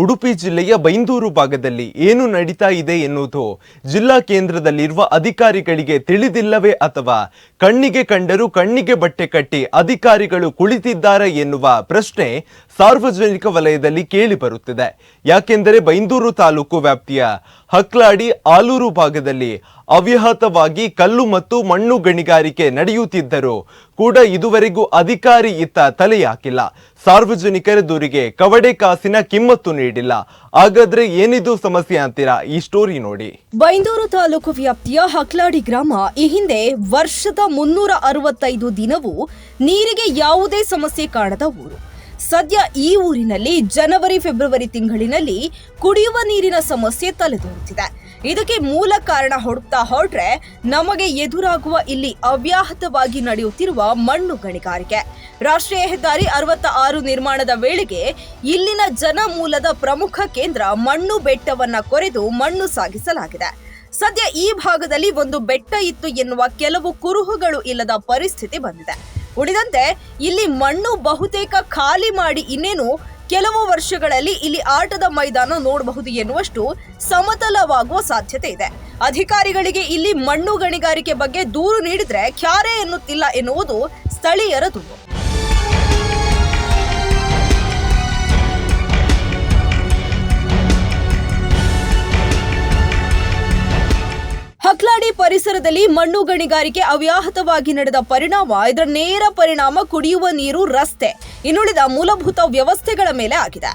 ಉಡುಪಿ ಜಿಲ್ಲೆಯ ಬೈಂದೂರು ಭಾಗದಲ್ಲಿ ಏನು ನಡೀತಾ ಇದೆ ಎನ್ನುವುದು ಜಿಲ್ಲಾ ಕೇಂದ್ರದಲ್ಲಿರುವ ಅಧಿಕಾರಿಗಳಿಗೆ ತಿಳಿದಿಲ್ಲವೇ ಅಥವಾ ಕಣ್ಣಿಗೆ ಕಂಡರೂ ಕಣ್ಣಿಗೆ ಬಟ್ಟೆ ಕಟ್ಟಿ ಅಧಿಕಾರಿಗಳು ಕುಳಿತಿದ್ದಾರೆ ಎನ್ನುವ ಪ್ರಶ್ನೆ ಸಾರ್ವಜನಿಕ ವಲಯದಲ್ಲಿ ಕೇಳಿ ಬರುತ್ತಿದೆ. ಯಾಕೆಂದರೆ ಬೈಂದೂರು ತಾಲೂಕು ವ್ಯಾಪ್ತಿಯ ಹಕ್ಲಾಡಿ ಆಲೂರು ಭಾಗದಲ್ಲಿ ಅವ್ಯಾಹತವಾಗಿ ಕಲ್ಲು ಮತ್ತು ಮಣ್ಣು ಗಣಿಗಾರಿಕೆ ನಡೆಯುತ್ತಿದ್ದರೂ ಕೂಡ ಇದುವರೆಗೂ ಅಧಿಕಾರಿ ಇತ್ತ ತಲೆ ಹಾಕಿಲ್ಲ. ಸಾರ್ವಜನಿಕರ ದೂರಿಗೆ ಕವಡೆ ಕಾಸಿನ ಕಿಮ್ಮತ್ತು ನೀಡಿಲ್ಲ. ಹಾಗಾದ್ರೆ ಏನಿದು ಸಮಸ್ಯೆ ಅಂತೀರಾ? ಈ ಸ್ಟೋರಿ ನೋಡಿ. ಬೈಂದೂರು ತಾಲೂಕು ವ್ಯಾಪ್ತಿಯ ಹಕ್ಲಾಡಿ ಗ್ರಾಮ, ಈ ಹಿಂದೆ ವರ್ಷದ ಮುನ್ನೂರ ಅರವತ್ತೈದು ದಿನವೂ ನೀರಿಗೆ ಯಾವುದೇ ಸಮಸ್ಯೆ ಕಾಣದ ಊರು. ಸದ್ಯ ಈ ಊರಿನಲ್ಲಿ ಜನವರಿ, ಫೆಬ್ರವರಿ ತಿಂಗಳಿನಲ್ಲಿ ಕುಡಿಯುವ ನೀರಿನ ಸಮಸ್ಯೆ ತಲೆದೋರುತ್ತಿದೆ. ಇದಕ್ಕೆ ಮೂಲ ಕಾರಣ ಹುಡುಕ್ತಾ ಹೊರಟ್ರೆ ನಮಗೆ ಎದುರಾಗುವ ಇಲ್ಲಿ ಅವ್ಯಾಹತವಾಗಿ ನಡೆಯುತ್ತಿರುವ ಮಣ್ಣು ಗಣಿಗಾರಿಕೆ. ರಾಷ್ಟ್ರೀಯ ಹೆದ್ದಾರಿ ಅರವತ್ತ ಆರು ನಿರ್ಮಾಣದ ವೇಳೆಗೆ ಇಲ್ಲಿನ ಜನಮೂಲದ ಪ್ರಮುಖ ಕೇಂದ್ರ ಮಣ್ಣು ಬೆಟ್ಟವನ್ನ ಕೊರೆದು ಮಣ್ಣು ಸಾಗಿಸಲಾಗಿದೆ. ಸದ್ಯ ಈ ಭಾಗದಲ್ಲಿ ಒಂದು ಬೆಟ್ಟ ಇತ್ತು ಎನ್ನುವ ಕೆಲವು ಕುರುಹುಗಳು ಇಲ್ಲದ ಪರಿಸ್ಥಿತಿ ಬಂದಿದೆ. ಉಳಿದಂತೆ ಇಲ್ಲಿ ಮಣ್ಣು ಬಹುತೇಕ ಖಾಲಿ ಮಾಡಿ ಇನ್ನೇನು ಕೆಲವು ವರ್ಷಗಳಲ್ಲಿ ಇಲ್ಲಿ ಆಟದ ಮೈದಾನ ನೋಡಬಹುದು ಎನ್ನುವಷ್ಟು ಸಮತಲವಾಗುವ ಸಾಧ್ಯತೆ ಇದೆ. ಅಧಿಕಾರಿಗಳಿಗೆ ಇಲ್ಲಿ ಮಣ್ಣು ಗಣಿಗಾರಿಕೆ ಬಗ್ಗೆ ದೂರು ನೀಡಿದ್ರೆ ಕ್ಯಾರೆ ಎನ್ನುತ್ತಿಲ್ಲ ಎನ್ನುವುದು ಸ್ಥಳೀಯರ ದೂರು ಹಕ್ಲಾಡಿ ಪರಿಸರದಲ್ಲಿ ಮಣ್ಣು ಗಣಿಗಾರಿಕೆ ಅವ್ಯಾಹತವಾಗಿ ನಡೆದ ಪರಿಣಾಮ, ಇದರ ನೇರ ಪರಿಣಾಮ ಕುಡಿಯುವ ನೀರು, ರಸ್ತೆ ಇನ್ನುಳಿದ ಮೂಲಭೂತ ವ್ಯವಸ್ಥೆಗಳ ಮೇಲೆ ಆಗಿದೆ.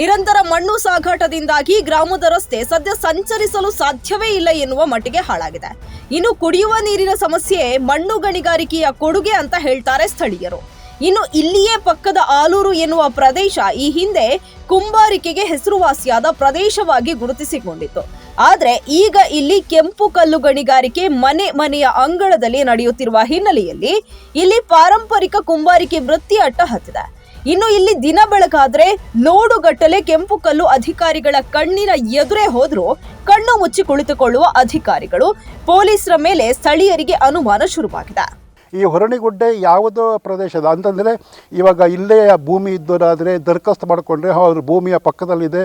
ನಿರಂತರ ಮಣ್ಣು ಸಾಗಾಟದಿಂದಾಗಿ ಗ್ರಾಮದ ರಸ್ತೆ ಸದ್ಯ ಸಂಚರಿಸಲು ಸಾಧ್ಯವೇ ಇಲ್ಲ ಎನ್ನುವ ಮಟ್ಟಿಗೆ ಹಾಳಾಗಿದೆ. ಇನ್ನು ಕುಡಿಯುವ ನೀರಿನ ಸಮಸ್ಯೆ ಮಣ್ಣು ಗಣಿಗಾರಿಕೆಯ ಕೊಡುಗೆ ಅಂತ ಹೇಳ್ತಾರೆ ಸ್ಥಳೀಯರು. ಇನ್ನು ಇಲ್ಲಿಯೇ ಪಕ್ಕದ ಆಲೂರು ಎನ್ನುವ ಪ್ರದೇಶ ಈ ಹಿಂದೆ ಕುಂಬಾರಿಕೆಗೆ ಹೆಸರುವಾಸಿಯಾದ ಪ್ರದೇಶವಾಗಿ ಗುರುತಿಸಿಕೊಂಡಿತ್ತು. ಆದ್ರೆ ಈಗ ಇಲ್ಲಿ ಕೆಂಪು ಕಲ್ಲು ಗಣಿಗಾರಿಕೆ ಮನೆ ಮನೆಯ ಅಂಗಳದಲ್ಲಿ ನಡೆಯುತ್ತಿರುವ ಹಿನ್ನೆಲೆಯಲ್ಲಿ ಇಲ್ಲಿ ಪಾರಂಪರಿಕ ಕುಂಬಾರಿಕೆ ವೃತ್ತಿ ಅಟ್ಟ ಹತ್ತಿದೆ. ಇನ್ನು ಇಲ್ಲಿ ದಿನ ಬೆಳಕಾದ್ರೆ ನೋಡುಗಟ್ಟಲೆ ಕೆಂಪು ಕಲ್ಲು ಅಧಿಕಾರಿಗಳ ಕಣ್ಣಿನ ಎದುರೇ ಹೋದ್ರೂ ಕಣ್ಣು ಮುಚ್ಚಿ ಕುಳಿತುಕೊಳ್ಳುವ ಅಧಿಕಾರಿಗಳು ಪೊಲೀಸರ ಮೇಲೆ ಸ್ಥಳೀಯರಿಗೆ ಅನುಮಾನ ಶುರುವಾಗಿದೆ. ಈ ಹೊರಣಿಗುಡ್ಡೆ ಯಾವುದೋ ಪ್ರದೇಶದ, ಅಂತಂದರೆ ಇವಾಗ ಇಲ್ಲೇ ಭೂಮಿ ಇದ್ದವರಾದರೆ ದರಖಾಸ್ತು ಮಾಡಿಕೊಂಡ್ರೆ ಅವ್ರ ಭೂಮಿಯ ಪಕ್ಕದಲ್ಲಿದೆ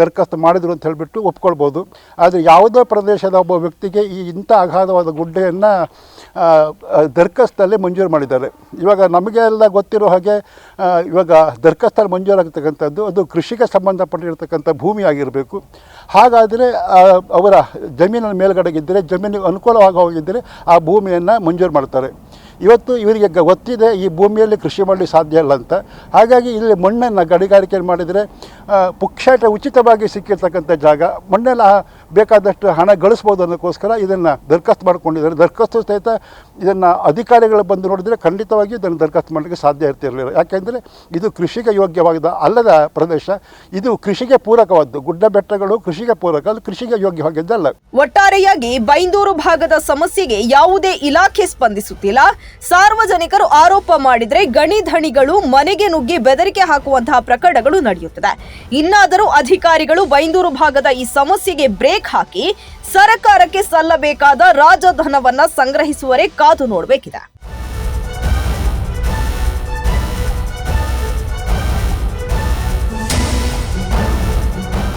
ದರ್ಖಾಸ್ತು ಮಾಡಿದ್ರು ಅಂತ ಹೇಳಿಬಿಟ್ಟು ಒಪ್ಕೊಳ್ಬೋದು. ಆದರೆ ಯಾವುದೋ ಪ್ರದೇಶದ ಒಬ್ಬ ವ್ಯಕ್ತಿಗೆ ಈ ಇಂಥ ಅಗಾಧವಾದ ಗುಡ್ಡೆಯನ್ನು ದರ್ಖಾಸ್ತಲ್ಲಿ ಮಂಜೂರು ಮಾಡಿದ್ದಾರೆ. ಇವಾಗ ನಮಗೆಲ್ಲ ಗೊತ್ತಿರೋ ಹಾಗೆ ಇವಾಗ ದರ್ಖಾಸ್ತಲ್ಲಿ ಮಂಜೂರಾಗತಕ್ಕಂಥದ್ದು ಅದು ಕೃಷಿಗೆ ಸಂಬಂಧಪಟ್ಟಿರ್ತಕ್ಕಂಥ ಭೂಮಿ ಆಗಿರಬೇಕು. ಹಾಗಾದರೆ ಅವರ ಜಮೀನಿನ ಮೇಲ್ಗಡೆಗಿದ್ದರೆ, ಜಮೀನಿಗೆ ಅನುಕೂಲವಾಗಿ ಹೋಗಿದ್ದರೆ ಆ ಭೂಮಿಯನ್ನು ಮಂಜೂರು ಮಾಡ್ತಾರೆ. ಇವತ್ತು ಇವರಿಗೆ ಗೊತ್ತಿದೆ ಈ ಭೂಮಿಯಲ್ಲಿ ಕೃಷಿ ಮಾಡಲಿಕ್ಕೆ ಸಾಧ್ಯ ಇಲ್ಲ ಅಂತ. ಹಾಗಾಗಿ ಇಲ್ಲಿ ಮಣ್ಣನ್ನು ಗಣಿಗಾರಿಕೆ ಮಾಡಿದರೆ ಪುಕ್ಷಾಟ ಉಚಿತವಾಗಿ ಸಿಕ್ಕಿರ್ತಕ್ಕಂಥ ಜಾಗ, ಮಣ್ಣೆಲ್ಲ ಬೇಕಾದಷ್ಟು ಹಣ ಗಳಿಸ್ಬೋದು ಅನ್ನೋಕ್ಕೋಸ್ಕರ ಇದನ್ನು ದರ್ಖಾಸ್ತು ಮಾಡ್ಕೊಂಡಿದ್ದಾರೆ. ದರ್ಖಾಸ್ತು ಸಹಿತ ಇದನ್ನು ಅಧಿಕಾರಿಗಳು ಬಂದು ನೋಡಿದರೆ ಖಂಡಿತವಾಗಿಯೂ ಇದನ್ನು ದರಖಾಸ್ತು ಮಾಡಲಿಕ್ಕೆ ಸಾಧ್ಯ ಇರ್ತಿರಲಿಲ್ಲ. ಯಾಕೆಂದರೆ ಇದು ಕೃಷಿಗೆ ಯೋಗ್ಯವಾದ ಅಲ್ಲದ ಪ್ರದೇಶ. ಇದು ಕೃಷಿಗೆ ಪೂರಕವಾದ್ದು. ಗುಡ್ಡ ಬೆಟ್ಟಗಳು ಕೃಷಿಗೆ ಪೂರಕ, ಅದು ಕೃಷಿಗೆ ಯೋಗ್ಯವಾಗಿದ್ದಲ್ಲ. ಒಟ್ಟಾರೆಯಾಗಿ ಬೈಂದೂರು ಭಾಗದ ಸಮಸ್ಯೆಗೆ ಯಾವುದೇ ಇಲಾಖೆ ಸ್ಪಂದಿಸುತ್ತಿಲ್ಲ. ಸಾರ್ವಜನಿಕರು ಆರೋಪ ಮಾಡಿದರೆ ಗಣಿ ಧಣಿಗಳು ಮನೆಗೆ ನುಗ್ಗಿ ಬೆದರಿಕೆ ಹಾಕುವಂತಹ ಪ್ರಕರಣಗಳು ನಡೆಯುತ್ತದೆ. ಇನ್ನಾದರೂ ಅಧಿಕಾರಿಗಳು ಬೈಂದೂರು ಭಾಗದ ಈ ಸಮಸ್ಯೆಗೆ ಬ್ರೇಕ್ ಹಾಕಿ ಸರಕಾರಕ್ಕೆ ಸಲ್ಲಬೇಕಾದ ರಾಜಧನವನ್ನ ಸಂಗ್ರಹಿಸುವರೆ ಕಾದು ನೋಡಬೇಕಿದೆ.